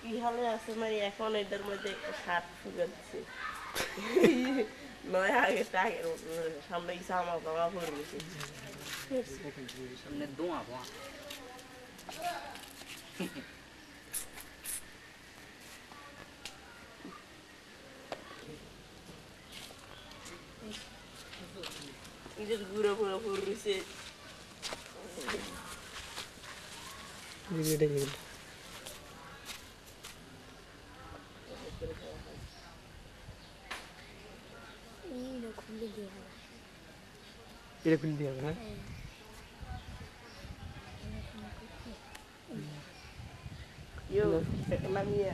কি হালে আছে মানে এখন এদের মধ্যে একটা সাত ফুগাচ্ছে নয় আগে আগের সামনে আমার বাবা পড়ে সামনে দোয়া দোয়া। নিজের ঘুরে ঘুরে পড়েছে এটা খুলে দিয়ে হবে হ্যাঁ ইয়ো নামিয়ে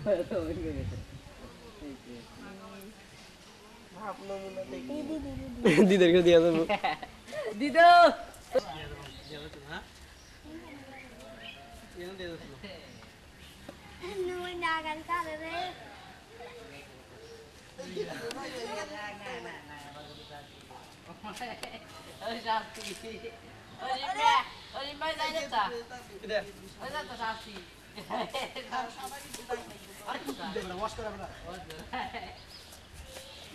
ভাব নমুনা দেখি দিদারকে দিয়ে দেবো দিদো ওই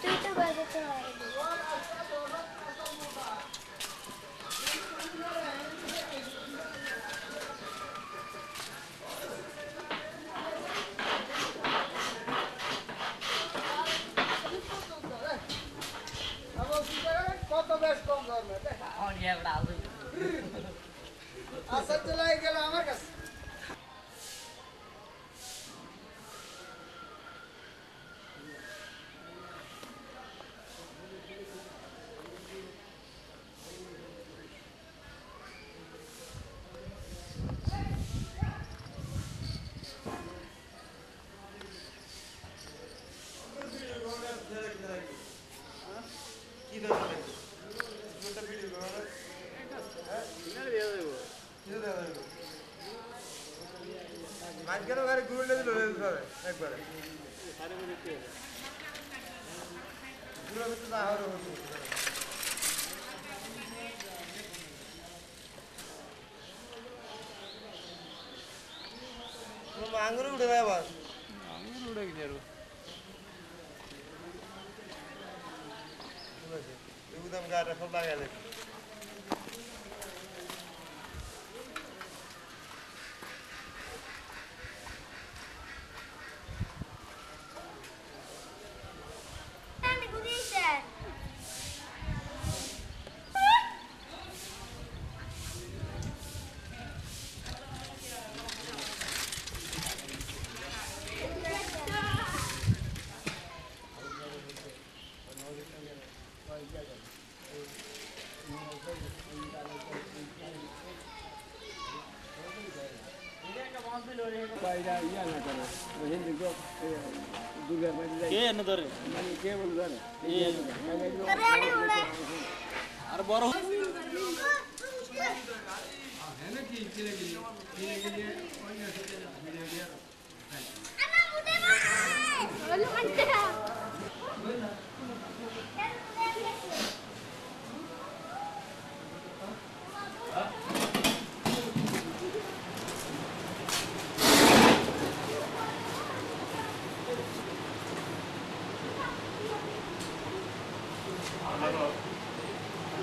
তুই তো বাজাতে পারবি অনেক একটা আলো মাঝখানে গাড়ি ঘুরে দিল একবারে ঘুরে দিতে না হলে হতো আঙুরে উঠে যায় আবার এগুদাম গাড়ি সব লাগাই দেয় বাইরা ইয়া না করে ওই হিন্দু গো দুর্গা বাড়ি যাই কে এনে ধরে মানে কে বল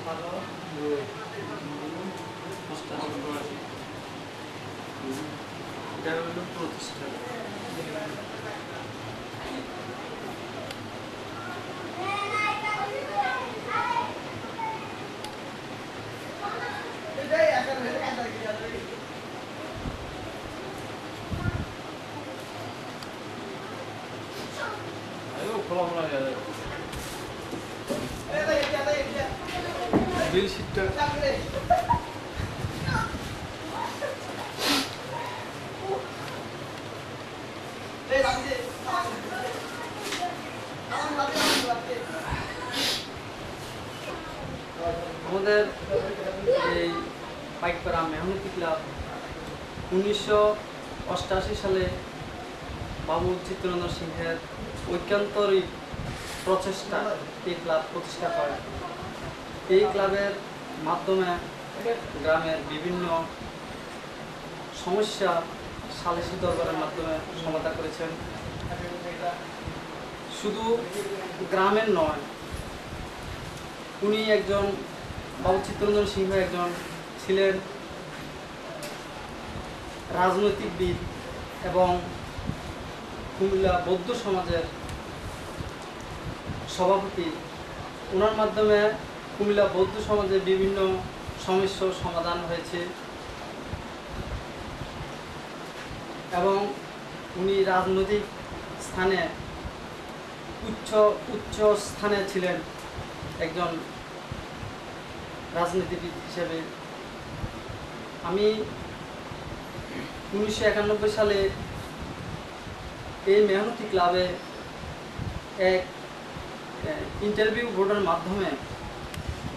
জানে আর বড় বিল শিটটা আমাদের এই পাইকপাড়া মেহনতি ক্লাব উনিশশো অষ্টাশি সালে বাবু চিত্তরঞ্জন সিংহের ঐক্যান্তরিক প্রচেষ্টা এই ক্লাব প্রতিষ্ঠা করে। এই ক্লাবের মাধ্যমে গ্রামের বিভিন্ন সমস্যা সালিসি দরবারের মাধ্যমে সমাধান করেছেন। শুধু গ্রামের নয়, উনি একজন বাবু চিত্তরঞ্জন সিংহ একজন ছিলেন রাজনৈতিকবিদ এবং কুমিল্লা বৌদ্ধ সমাজের সভাপতি। ওনার মাধ্যমে কুমিল্লা বৌদ্ধ সমাজের বিভিন্ন সমস্যার সমাধান হয়েছে। এবং উনি রাজনৈতিক স্থানে, উচ্চ উচ্চ স্থানে ছিলেন একজন রাজনীতিবিদ হিসেবে। আমি উনিশশো একানব্বই সালে এই মেহনতি ক্লাবে এক ইন্টারভিউ বোর্ডের মাধ্যমে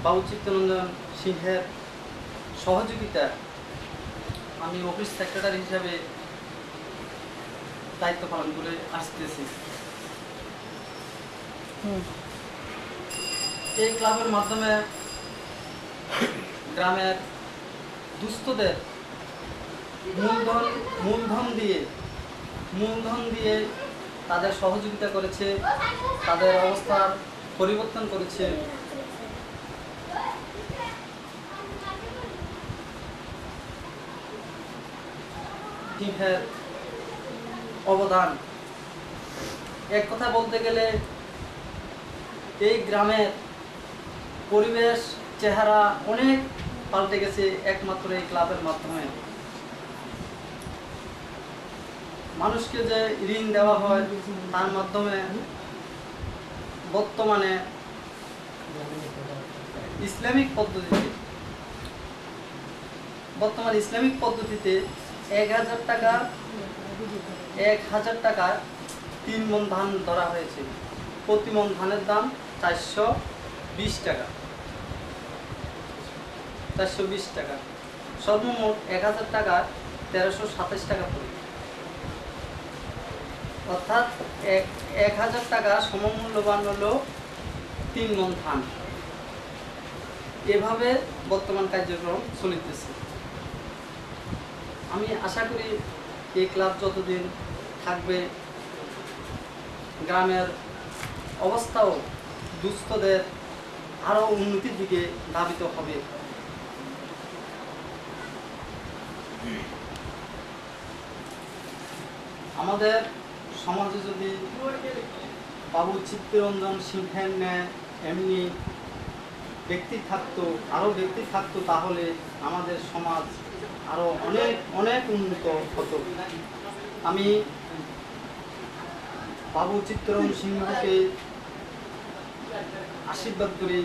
বাবু চিত্তরঞ্জন সিংহের সহযোগিতা আমি অফিস সেক্রেটারি হিসাবে দায়িত্ব পালন করে আসতেছি। এই ক্লাবের মাধ্যমে গ্রামের দুস্থদের মূলধন মূলধন দিয়ে মূলধন দিয়ে তাদের সহযোগিতা করেছে তাদের অবস্থার পরিবর্তন করেছে। সিংহের অবদান। এক কথা বলতে গেলে, এই গ্রামের পরিবেশ, চেহারা অনেক পাল্টে গেছে একমাত্র এই ক্লাবের মাধ্যমে। মানুষকে যে ঋণ দেওয়া হয়, তার মাধ্যমে বর্তমানে ইসলামিক পদ্ধতিতে, বর্তমান ইসলামিক পদ্ধতিতে এক হাজার টাকা, এক হাজার টাকার তিন মন ধান ধরা হয়েছে। প্রতি মন ধানের দাম চারশো বিশ টাকা। চারশো বিশ টাকা। সর্বমোট এক হাজার টাকার তেরোশো সাতাশ টাকা পড়ে। অর্থাৎ এক এক হাজার টাকা সমমূল্যবান হলো তিন মন ধান। এভাবে বর্তমান কার্যক্রম চলিতেছে। আমি আশা করি এই ক্লাব যতদিন থাকবে, গ্রামের অবস্থাও দুস্থদের আরও উন্নতির দিকে ধাবিত হবে। আমাদের সমাজে যদি বাবু চিত্তরঞ্জন সিংহের ন্যায় এমনি ব্যক্তি থাকতো, আরও ব্যক্তি থাকতো, তাহলে আমাদের সমাজ আরও অনেক অনেক উন্নত হতো। আমি বাবু চিত্তরঞ্জন সিংহকে আশীর্বাদ করি,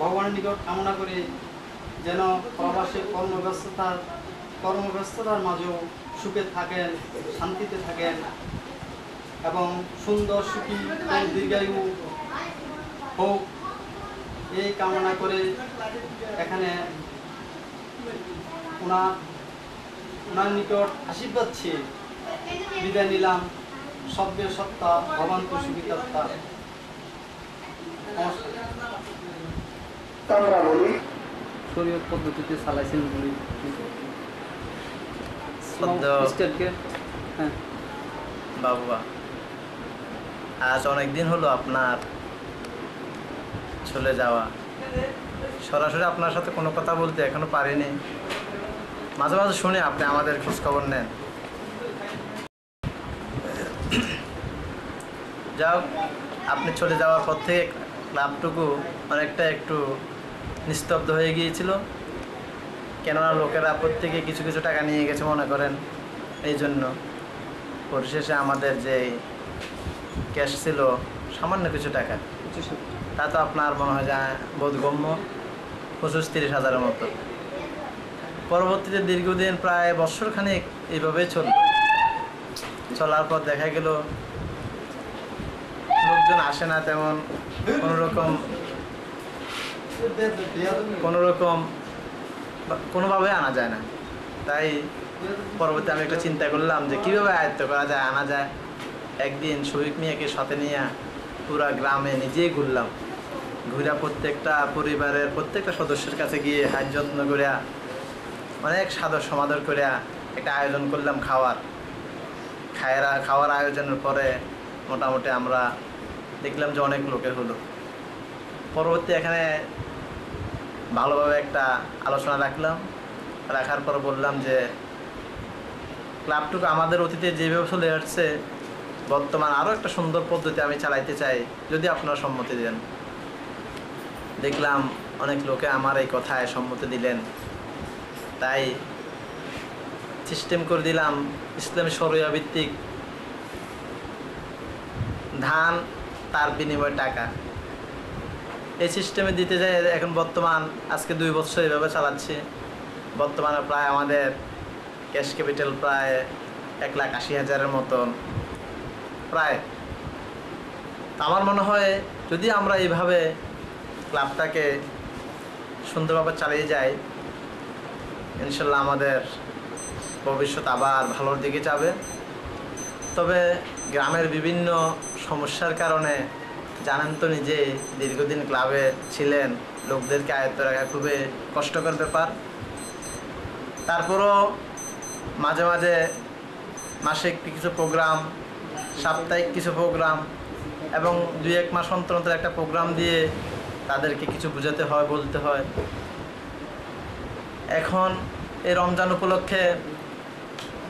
ভগবানের নিকট কামনা করি, যেন প্রবাসে কর্মব্যস্ততার কর্মব্যস্ততার মাঝেও সুখে থাকেন, শান্তিতে থাকেন এবং সুন্দর সুখী এবং দীর্ঘায়ু হোক। এই কামনা করে এখানে ওনার ওনার নিকট আশীর্বাদ চেয়ে বিদায় নিলাম। সভ্য সত্তা ভবান্ত সুবিধা শরীয়ত পদ্ধতিতে চালাইছেন বলে। হ্যাঁ। বাবুয়া আজ অনেক দিন হলো আপনার চলে যাওয়া। সরাসরি আপনার সাথে কোনো কথা বলতে এখনও পারিনি। মাঝে মাঝে শুনে আপনি আমাদের খোঁজ খবর নেন যাও আপনি চলে যাওয়ার পর থেকে ক্লাবটুকু অনেকটা একটু নিস্তব্ধ হয়ে গিয়েছিল। কেননা লোকেরা প্রত্যেকে কিছু কিছু টাকা নিয়ে গেছে মনে করেন। এই জন্য পরিশেষে আমাদের যে ক্যাশ ছিল সামান্য কিছু টাকা। তা তো আপনার মনে হয় যা বোধগম্য। পঁচিশ তিরিশ হাজারের মতো। পরবর্তীতে দীর্ঘদিন প্রায় বছরখানেক এইভাবে চলল। চলার পর দেখা গেল, লোকজন আসে না তেমন। কোনো রকম কোনো রকম কোনোভাবে আনা যায় না। তাই পরবর্তী আমি একটা চিন্তা করলাম যে কীভাবে আয়ত্ত করা যায়, আনা যায়। একদিন শহীদ মিয়াকে সাথে নিয়ে পুরা গ্রামে নিজেই ঘুরলাম। ঘুরা প্রত্যেকটা পরিবারের প্রত্যেকটা সদস্যের কাছে গিয়ে হাত যত্ন করিয়া অনেক সাদর সমাদর করিয়া একটা আয়োজন করলাম খাওয়ার। খায়রা খাওয়ার আয়োজনের পরে মোটামুটি আমরা দেখলাম যে অনেক লোকের হলো। পরবর্তী এখানে ভালোভাবে একটা আলোচনা রাখলাম। রাখার পর বললাম যে, ক্লাবটুকু আমাদের অতীতে যেভাবে চলে আসছে, বর্তমান আরও একটা সুন্দর পদ্ধতি আমি চালাইতে চাই, যদি আপনারা সম্মতি দেন। দেখলাম অনেক লোকে আমার এই কথায় সম্মতি দিলেন। তাই সিস্টেম করে দিলাম ইসলামী ভিত্তিক ধান, তার বিনিময়ে টাকা। এই সিস্টেমে দিতে যাই এখন বর্তমান, আজকে দুই বছর এভাবে চালাচ্ছি। বর্তমানে প্রায় আমাদের ক্যাশ ক্যাপিটাল প্রায় এক লাখ আশি হাজারের মতন। প্রায়। আমার মনে হয়, যদি আমরা এইভাবে ক্লাবটাকে সুন্দরভাবে চালিয়ে যাই ইনশাল্লাহ আমাদের ভবিষ্যৎ আবার ভালোর দিকে যাবে। তবে গ্রামের বিভিন্ন সমস্যার কারণে জানেন তো নিজে দীর্ঘদিন ক্লাবে ছিলেন, লোকদেরকে আয়ত্ত রাখা খুবই কষ্টকর ব্যাপার। তারপরও মাঝে মাঝে মাসিক কিছু প্রোগ্রাম, সাপ্তাহিক কিছু প্রোগ্রাম এবং দুই এক মাস অন্তর একটা প্রোগ্রাম দিয়ে তাদেরকে কিছু বোঝাতে হয়, বলতে হয়। এখন এই রমজান উপলক্ষে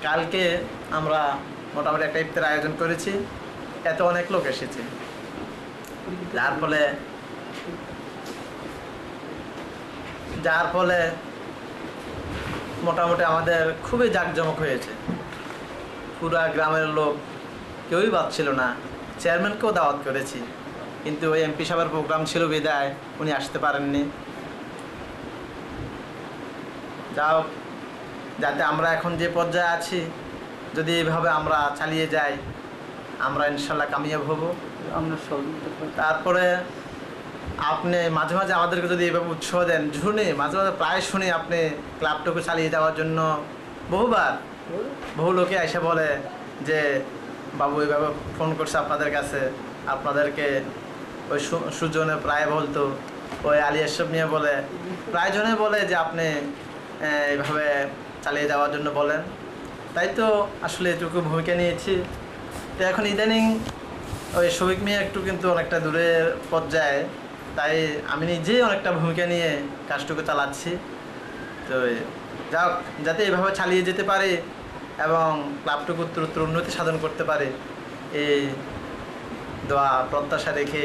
কালকে আমরা মোটামুটি একটা ইফতার আয়োজন করেছি, এত অনেক লোক এসেছে। যার ফলে যার ফলে মোটামুটি আমাদের খুবই জাঁকজমক হয়েছে। পুরা গ্রামের লোক কেউই বাদ ছিল না। চেয়ারম্যানকেও দাওয়াত করেছি। কিন্তু ওই এমপি সাহেবের প্রোগ্রাম ছিল বিদায় উনি আসতে পারেননি। যাও যাতে আমরা এখন যে পর্যায়ে আছি যদি এইভাবে আমরা চালিয়ে যাই আমরা ইনশাল্লাহ কামিয়াব হব। আমরা তারপরে আপনি মাঝে মাঝে আমাদেরকে যদি এভাবে উৎসাহ দেন শুনি মাঝে মাঝে প্রায় শুনি আপনি ক্লাবটুকু চালিয়ে যাওয়ার জন্য। বহুবার বহু লোকে এসে বলে যে বাবু এইভাবে ফোন করছে আপনাদের কাছে আপনাদেরকে ওই সুজনে প্রায় বলতো ওই আলী এসব নিয়ে বলে প্রায় জনে বলে যে আপনি আহ, এইভাবে চালিয়ে যাওয়ার জন্য বলেন। তাই তো আসলে এটুকু ভূমিকা নিয়েছি। তো এখন ইদানিং ওই শফিক মিয়া একটু কিন্তু অনেকটা দূরের পর্যায়ে তাই আমি নিজেই অনেকটা ভূমিকা নিয়ে কাজটুকু চালাচ্ছি। তো যাক যাতে এইভাবে চালিয়ে যেতে পারে এবং ক্লাবটুকু উত্তরোত্তর উন্নতি সাধন করতে পারে এই দোয়া প্রত্যাশা রেখে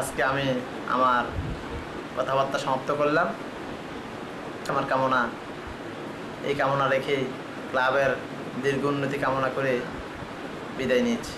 আজকে আমি আমার কথাবার্তা সমাপ্ত করলাম। আমার কামনা, এই কামনা রেখে ক্লাবের দীর্ঘ উন্নতি কামনা করে বিদায় নিচ্ছি।